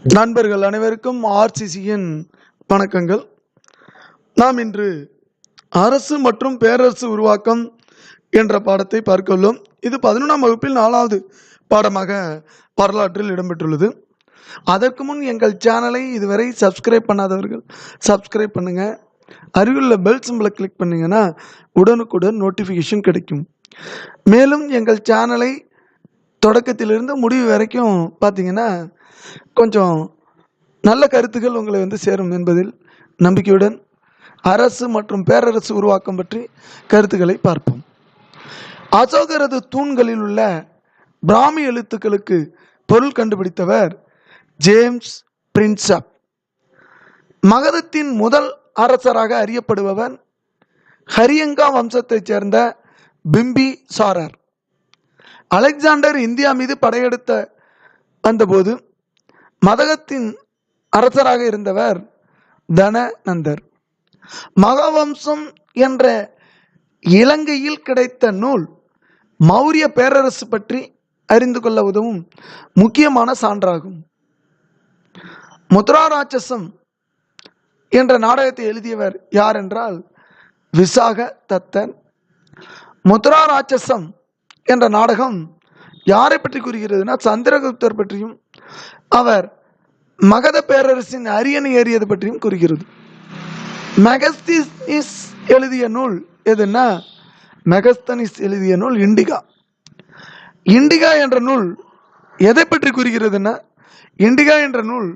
நண்பர்கள் அனைவருக்கும் ஆர்சிசியின் வணக்கங்கள். நாம் இன்று அரசு மற்றும் பேரரசு உருவாக்கம் என்ற பாடத்தை பார்க்க உள்ளோம் இது பதினொன்றாம் வகுப்பில் நாலாவது பாடமாக வரலாற்றில் இடம்பெற்றுள்ளது. அதற்கு முன் எங்கள் சேனலை இதுவரை சப்ஸ்கிரைப் பண்ணாதவர்கள் சப்ஸ்கிரைப் பண்ணுங்க. அருகிலுள்ள பெல் சிம்பிளை கிளிக் பண்ணிங்கன்னா உடனுக்குடன் நோட்டிஃபிகேஷன் கிடைக்கும். மேலும் எங்கள் சேனலை தொடக்கத்திலிருந்து முடிவு வரைக்கும் பார்த்தீங்கன்னா கொஞ்சம் நல்ல கருத்துக்கள் உங்களை வந்து சேரும் என்பதில் நம்பிக்கையுடன் அரசு மற்றும் பேரரசு உருவாக்கம் பற்றி கருத்துக்களை பார்ப்போம். அசோகரது தூண்களில் உள்ள பிராமி எழுத்துக்களுக்கு பொருள் கண்டுபிடித்தவர் ஜேம்ஸ் பிரின்சப். மகதத்தின் முதல் அரசராக அறியப்படுபவன் ஹரியங்கா வம்சத்தைச் சேர்ந்த பிம்பி சாரர். அலெக்சாண்டர் இந்தியா மீது படையெடுத்த வந்தபோது மதகத்தின் அரசராக இருந்தவர் தனநந்தர். மகாவம்சம் என்ற இலங்கையில் கிடைத்த நூல் மௌரிய பேரரசு பற்றி அறிந்து கொள்ள உதவும் முக்கியமான சான்றாகும். முத்ரா ராட்சசம் என்ற நாடகத்தை எழுதியவர் யார் என்றால் விசாக தத்தன். முத்ரா ராட்சசம் என்ற நாடகம் யாரை பற்றி கூறுகிறதுனா சந்திரகுப்தர் பற்றியும் அவர் மகத பேரரசின் அரியணை ஏறியது பற்றியும் கூறுகிறது. மெகஸ்திஸ் எழுதிய நூல் எதுன்னா மெகஸ்தனிஸ் எழுதிய நூல் இண்டிகா. இண்டிகா என்ற நூல் எதை பற்றி கூறுகிறதுன்னா இண்டிகா என்ற நூல்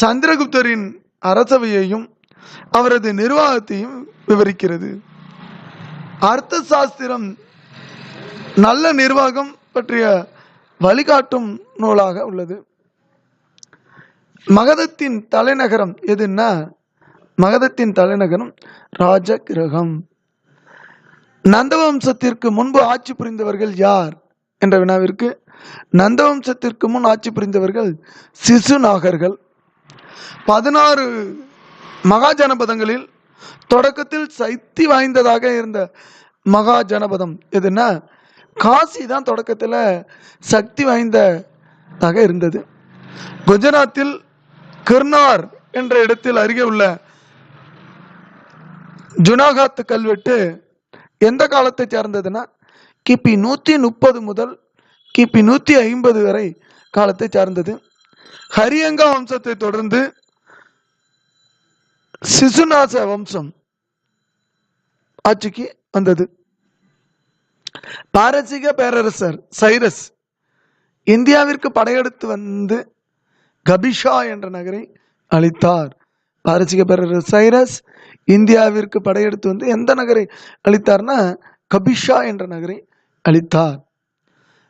சந்திரகுப்தரின் அரசவையையும் அவரது நிர்வாகத்தையும் விவரிக்கிறது. அர்த்த சாஸ்திரம் நல்ல நிர்வாகம் பற்றிய வழிகாட்டும் நூலாக உள்ளது. மகதத்தின் தலைநகரம் எதுன்னா? மகதத்தின் தலைநகரம் ராஜகிரகம். நந்தவம்சத்திற்கு முன்பு ஆட்சி புரிந்தவர்கள் யார் என்ற வினாவிற்கு நந்தவம்சத்திற்கு முன் ஆட்சி புரிந்தவர்கள் சிசுநாகர்கள் பதினாறு மகாஜனபதங்களில் தொடக்கத்தில் சக்தி வாய்ந்ததாக இருந்த மகாஜனபதம் எதுன்னா காசி தான் தொடக்கத்தில் சக்தி வாய்ந்ததாக இருந்தது. குஜராத்தில் கிர்னார் என்ற இடத்தில் அருகே உள்ள ஜுனாகாத் கல்வெட்டு எந்த காலத்தை சார்ந்ததுன்னா கிபி நூற்றி முப்பது முதல் கிபி நூற்றி ஐம்பது வரை காலத்தை சார்ந்தது. ஹரியங்கா வம்சத்தை தொடர்ந்து சிசுநாச வம்சம் ஆட்சிக்கு வந்தது. பாரசீக பேரரசர் சைரஸ் இந்தியாவிற்கு படையெடுத்து வந்து கபிஷா என்ற நகரை அளித்தார் பாரசீக பேரரசர் சைரஸ் இந்தியாவிற்கு படையெடுத்து வந்து எந்த நகரை அளித்தார்னா கபிஷா என்ற நகரை அளித்தார்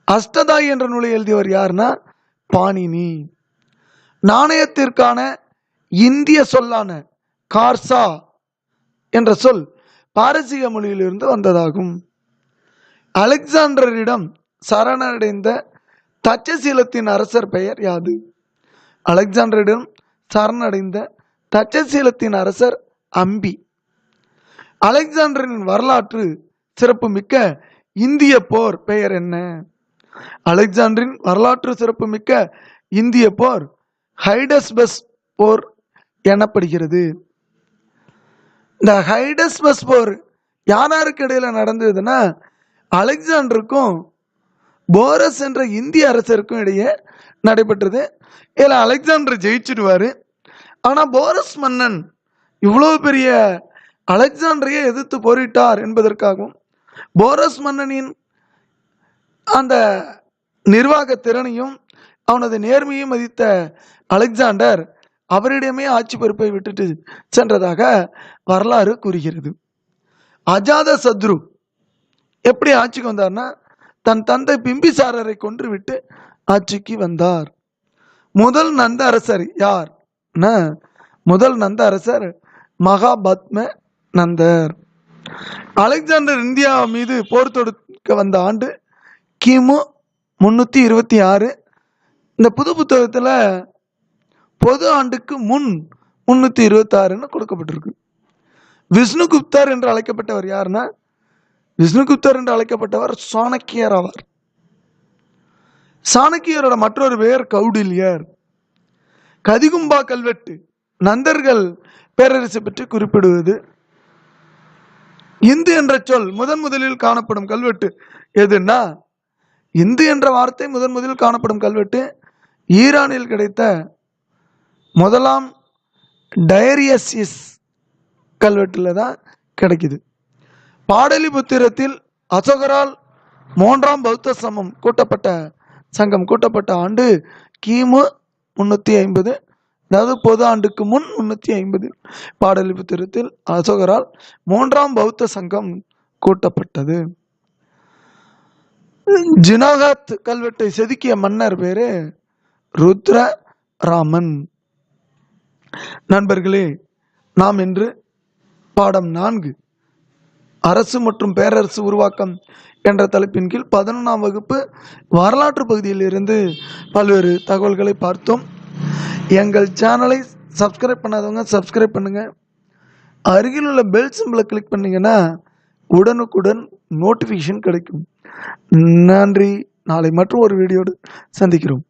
அஷ்டதாய் என்ற நூலை எழுதியவர் யாருன்னா பாணினி. நாணயத்திற்கான இந்திய சொல்லான கார்சா என்ற சொல் பாரசீக மொழியிலிருந்து வந்ததாகும். அலெக்சாண்டரிடம் சரணடைந்த தச்சசீலத்தின் அரசர் பெயர் யாது? அலெக்சாண்டரிடம் சரணடைந்த தச்சசீலத்தின் அரசர் அம்பி. அலெக்சாண்டரின் வரலாற்று சிறப்புமிக்க இந்திய போர் பெயர் என்ன? அலெக்சாண்டரின் வரலாற்று சிறப்புமிக்க இந்திய போர் ஹைடஸ்பஸ் போர் எனப்படுகிறது. இந்த ஹைடஸ்பஸ் போர் யார் யாருக்கு இடையில் நடந்ததுன்னா அலெக்சாண்டருக்கும் போரஸ் என்ற இந்திய அரசருக்கும் இடையே நடைபெற்றது. இதில் அலெக்சாண்டர் ஜெயிச்சிடுவார். ஆனால் போரஸ் மன்னன் இவ்வளோ பெரிய அலெக்சாண்டரையே எதிர்த்து போரிட்டார் என்பதற்காகவும் போரஸ் மன்னனின் அந்த நிர்வாக திறனையும் அவனது நேர்மையும் மதித்த அலெக்சாண்டர் அவரிடமே ஆட்சி பொறுப்பை விட்டுட்டு சென்றதாக வரலாறு கூறுகிறது. அஜாத சத்ரு எப்படி ஆட்சிக்கு வந்தார்னா தன் தந்தை பிம்பிசாரரை கொன்றுவிட்டு ஆட்சிக்கு வந்தார். முதல் நந்த அரசர் யார் முதல் நந்த அரசர் மகாபத்ம நந்தர் அலெக்சாண்டர் இந்தியா மீது போர் தொடுக்க வந்த ஆண்டு கிமு முன்னூற்றி இருபத்தி ஆறு. இந்த புது புத்தகத்தில் பொது ஆண்டுக்கு முன் முன்னூற்றி இருபத்தாறுன்னு கொடுக்கப்பட்டிருக்கு. விஷ்ணுகுப்தர் என்று அழைக்கப்பட்டவர் யாருன்னா விஷ்ணுகுப்தர் என்று அழைக்கப்பட்டவர் சாணக்கியர் ஆவார் சாணக்கியரோட மற்றொரு பெயர் கௌடில்யர். கதிகும்பா கல்வெட்டு நந்தர்கள் பேரரசு பற்றி குறிப்பிடுவது. இந்து என்ற சொல் முதன் முதலில் காணப்படும் கல்வெட்டு எதுன்னா இந்து என்ற வார்த்தை முதன் முதலில் காணப்படும் கல்வெட்டு ஈரானில் கிடைத்த முதலாம் டயரியசிஸ் கல்வெட்டில் தான் கிடைக்குது. பாடலிபுத்திரத்தில் அசோகரால் மூன்றாம் பௌத்த சமம் கூட்டப்பட்ட சங்கம் கூட்டப்பட்ட ஆண்டு கிமு முன்னூற்றி ஐம்பது அதாவது பொது ஆண்டுக்கு முன் முன்னூற்றி ஐம்பதில் பாடலிபுத்திரத்தில் அசோகரால் மூன்றாம் பௌத்த சங்கம் கூட்டப்பட்டது. ஜினாகத் கல்வெட்டை செதுக்கிய மன்னர் பேரு ருத்ர ராமன் நண்பர்களே நாம் இன்று பாடம் நான்கு. அரசு மற்றும் பேரரசு உருவாக்கம் என்ற தலைப்பின் கீழ் பதினொன்றாம் வகுப்பு வரலாற்று பகுதியில் இருந்து பல்வேறு தகவல்களை பார்த்தோம். எங்கள் சேனலை சப்ஸ்கிரைப் பண்ணாதவங்க சப்ஸ்கிரைப் பண்ணுங்க. அருகில் உள்ள பெல் சிம்பிளை கிளிக் பண்ணிங்கன்னா உடனுக்குடன் நோட்டிஃபிகேஷன் கிடைக்கும். நன்றி. நாளை மற்றும் ஒரு வீடியோடு சந்திக்கிறோம்.